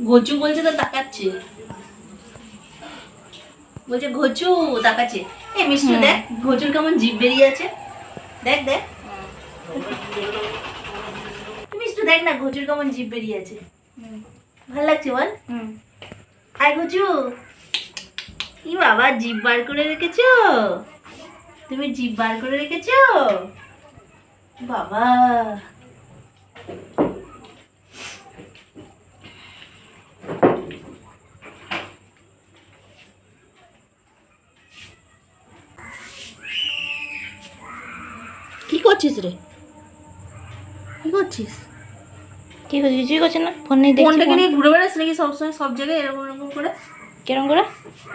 ঘচু বলছে তো তাকাচ্ছে। বলছে ঘচু তাকাচ্ছে। এ মিষ্টি দেখ ঘচুর কেমন জিভ বেরিয়ে আছে। দেখ দেখ। মিষ্টি দেখ না ঘচুর কেমন জিভ বেরিয়ে আছে। ভালো লাগছে বল। হুম। আয় ঘচু। কি বাবা জিভ বার করে রেখেছো? তুমি জিভ বার করে রেখেছো? বাবা। করছিস রে? কি করছিস? কি করছিস? কিছুই করছে না। ফোন নেই দেখছি ফোনটাকে নিয়ে ঘুরে বেড়াস নাকি সবসময়? সব জায়গায় এরকম এরকম করে? করে?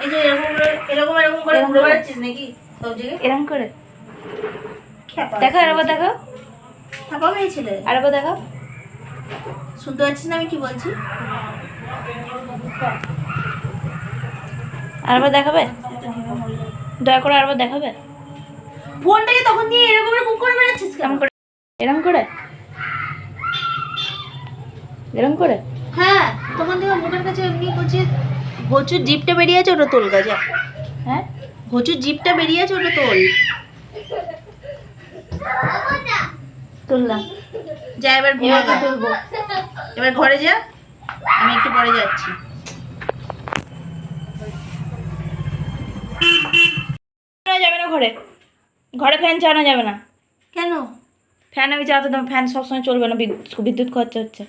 এই যে এরকম করে এরকম এরকম করে এরকম ঘুরে? বেড়াচ্ছিস নাকি সব জায়গায়? এরম করে? দেখো আরেকবার দেখো। আরেকবার দেখো। শুনতে পাচ্ছিস না আমি কি বলছি? আরেকবার দেখাবে? দয়া করে আরেকবার দেখাবে? ফোনটাকে তখন নিয়ে এরকম এরকম করে বেড়াচ্ছিস এরম করে। এরকম করে? এরকম করে? হ্যাঁ তখন থেকে মুখের কাছে এমনি করছিস ঘচুর জিপটা বেরিয়ে আছে ওটা তোল গাজা। হ্যাঁ? ঘচুর জিপটা বেরিয়ে আছে ওটা তোল। তুললাম। যা এবার ঘুমা তুলবো। এবার ঘরে যা আমি একটু পরে যাচ্ছি। যাবে না ঘরে। ঘরে ফ্যান চালানো যাবে না। কেন? ফ্যান আমি চালাতে দেবো ফ্যান সবসময় চলবে না বিদ্যুৎ খরচা হচ্ছে।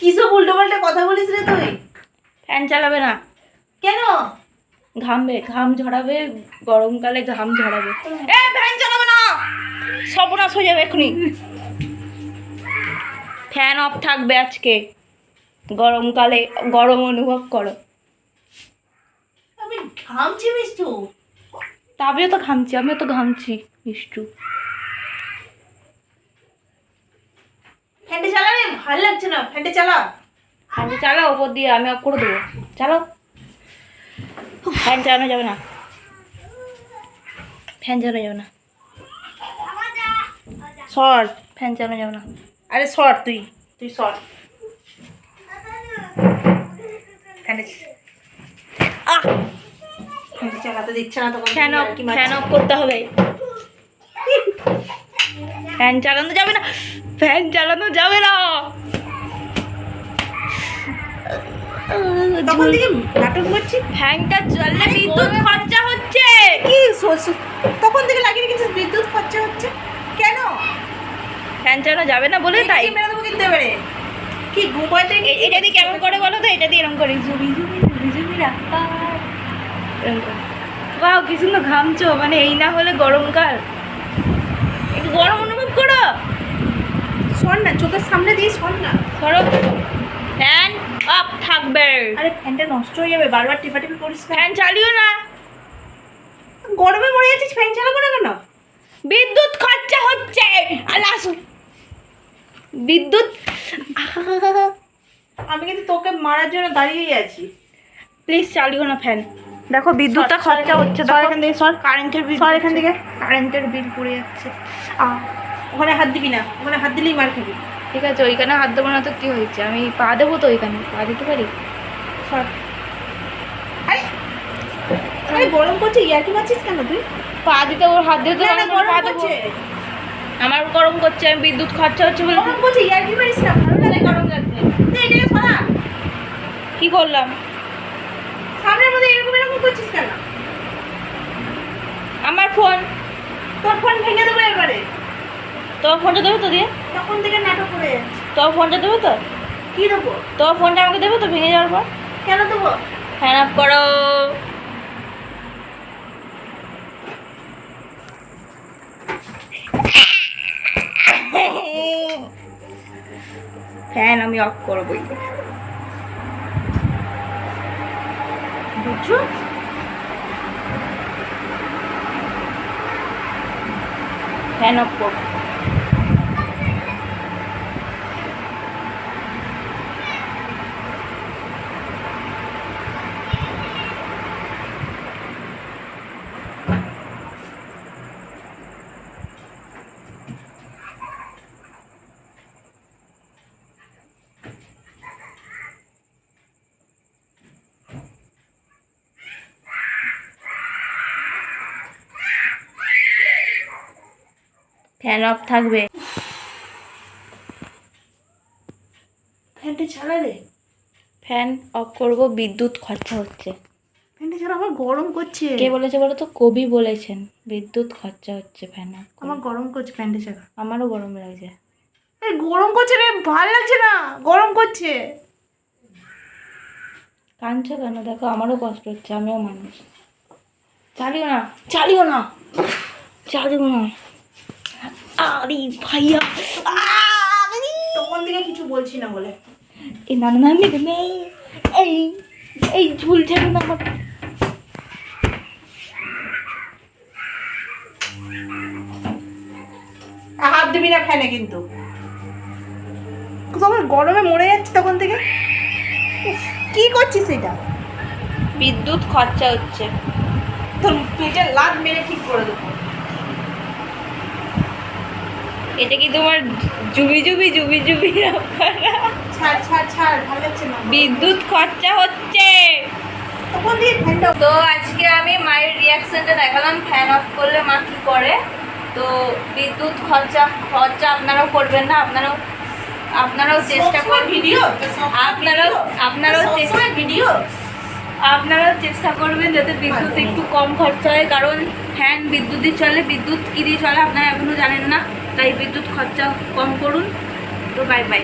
কি সব উল্টো পাল্টা কথা বলিস রে তুই? ফ্যান চালাবে না। কেন? ঘামবে ঘাম ঝরাবে গরমকালে ঘাম ঝরাবে। এ ফ্যান চালাবে না! সর্বনাশ হয়ে যাবে এক্ষুনি। ফ্যান অফ থাকবে আজকে। গরমকালে গরম অনুভব করো। আমি ঘামছি মিষ্টু তা। আমিও তো ঘামছি আমিও তো ঘামছি মিষ্টু ফ্যানটা চালা রে ভালো লাগছে না। ফ্যানটা চালা ফ্যানটা চালাও ওপর দিয়ে আমি অফ করে দেবো। চালাও। ফ্যান চালানো যাবে না। ফ্যান চালানো যাবে না। শর্ট ফ্যান চালানো যাবে না। আরে শর্ট তুই তুই শর্ট। ফ্যানটা আহ! ফ্যানটা চালাতে দিচ্ছে না তখন ফ্যান অফ। ফ্যান অফ করতে হবে। ফ্যান চালানো যাবে না। ফ্যান চালানো যাবে না। তখন থেকে নাটক করছি। ফ্যানটা চললে বিদ্যুৎ খরচা হচ্ছে। কি তখন থেকে লাগিয়ে রেখেছিস বিদ্যুৎ খরচা হচ্ছে? কেন? ফ্যান চালানো যাবে না বলে তাই। মেরে দেবো কিন্তু এবারে। কি ঘুমাতে এটা দিয়ে কেমন করে বলো তো? এটা দিয়ে এরকম করে। জুবি জুবি জুবি জুবি রাখা বাহ কি সুন্দর ঘামছো মানে এই না হলে গরমকাল। একটু গরম অনুভব করো। শোন না চোখের সামনে দিয়ে শোন না। ধরো ফ্যান অফ থাকবে। আরে ফ্যানটা নষ্ট হয়ে যাবে বারবার টিপাটিপি করিস ফ্যান চালিও না। গরমে মরে যাচ্ছিস ফ্যান চালাবো না কেন? বিদ্যুৎ খরচা হচ্ছে আল্লাহ বিদ্যুৎ। আমি কিন্তু তোকে মারার জন্য দাঁড়িয়েই আছি। প্লিজ চালিও না ফ্যান দেখো বিদ্যুৎটা খরচা হচ্ছে সর এখান থেকে, সর। কারেন্টের বিল সর এখান থেকে। কারেন্টের বিল পড়ে যাচ্ছে। ওখানে হাত দিবি না ওখানে হাত দিলেই মার খাবি ঠিক আছে ওইখানে হাত দেবো না তো কি হয়েছে? আমি পা দেবো তো ওইখানে পা দিতে পারি? সর। আরে আরে গরম করছে ইয়ার্কি মারছিস কেন তুই? পা দিতে ওর হাত দিতে গরম করছে আমার গরম করছে আমি বিদ্যুৎ খরচা হচ্ছে বলে গরম করছে ইয়ার্কি মারিস না? ভালো লাগে গরম লাগছে। তুই এটাকে সরা। কি করলাম? এরকম এরকম করছিস কেন? আমার ফোন। তোর ফোন ভেঙে দেবো এবারে। তোমার ফোনটা দেবে তো দিয়ে। তখন থেকে নাটক করে তোমার ফোনটা দেবে তো? কি দেবো? তোমার ফোনটা আমাকে দেবে তো ভেঙে যাওয়ার পর? কেন দেবো? অফ করো। ফ্যান আমি অফ করবোই বুঝছ? ফ্যান অফ করব ফ্যান অফ থাকবে। ফ্যানটা ছাড়া রে ফ্যান অফ করব বিদ্যুৎ খরচা হচ্ছে। ফ্যানটা ছাড়া আমার গরম করছে। কে বলেছে বলো তো? কবি বলেছেন বিদ্যুৎ খরচা হচ্ছে ফ্যান অফ আমার গরম করছে ফ্যানটা ছাড়া। আমারও গরম লাগছে। গরম করছে রে ভালো লাগছে না। গরম করছে। কাঁদছো কেন? দেখো আমারও কষ্ট হচ্ছে আমিও মানুষ। চালিও না চালিও না চালিও না। আরে ভাইয়া! তখন থেকে কিছু বলছি না বলে। এই না না না না, না, এই এই ঝুলছে না আমার হাত দিবি না ফ্যানে কিন্তু। তখন গরমে মরে যাচ্ছে তখন থেকে। কি করছিস এটা? বিদ্যুৎ খরচা হচ্ছে। তোর পেটে লাত মেরে ঠিক করে দেবো। এটা কি তোমার জুবি জুবি জুবি জুবি বিদ্যুৎ খরচা হচ্ছে। তো আজকে আমি মায়ের রিয়াকশনটা দেখালাম ফ্যান অফ করলে মা কী করে? তো বিদ্যুৎ খরচা খরচা আপনারাও করবেন না আপনারাও আপনারাও চেষ্টা করবেন ভিডিও আপনারাও আপনারাও চেষ্টা ভিডিও আপনারাও চেষ্টা করবেন যাতে বিদ্যুৎ একটু কম খরচা হয় কারণ ফ্যান বিদ্যুৎ দিয়ে চলে বিদ্যুৎ কী দিয়ে চলে আপনারা এখনও জানেন না। তাই বিদ্যুৎ খরচা কম করুন। তো বাই বাই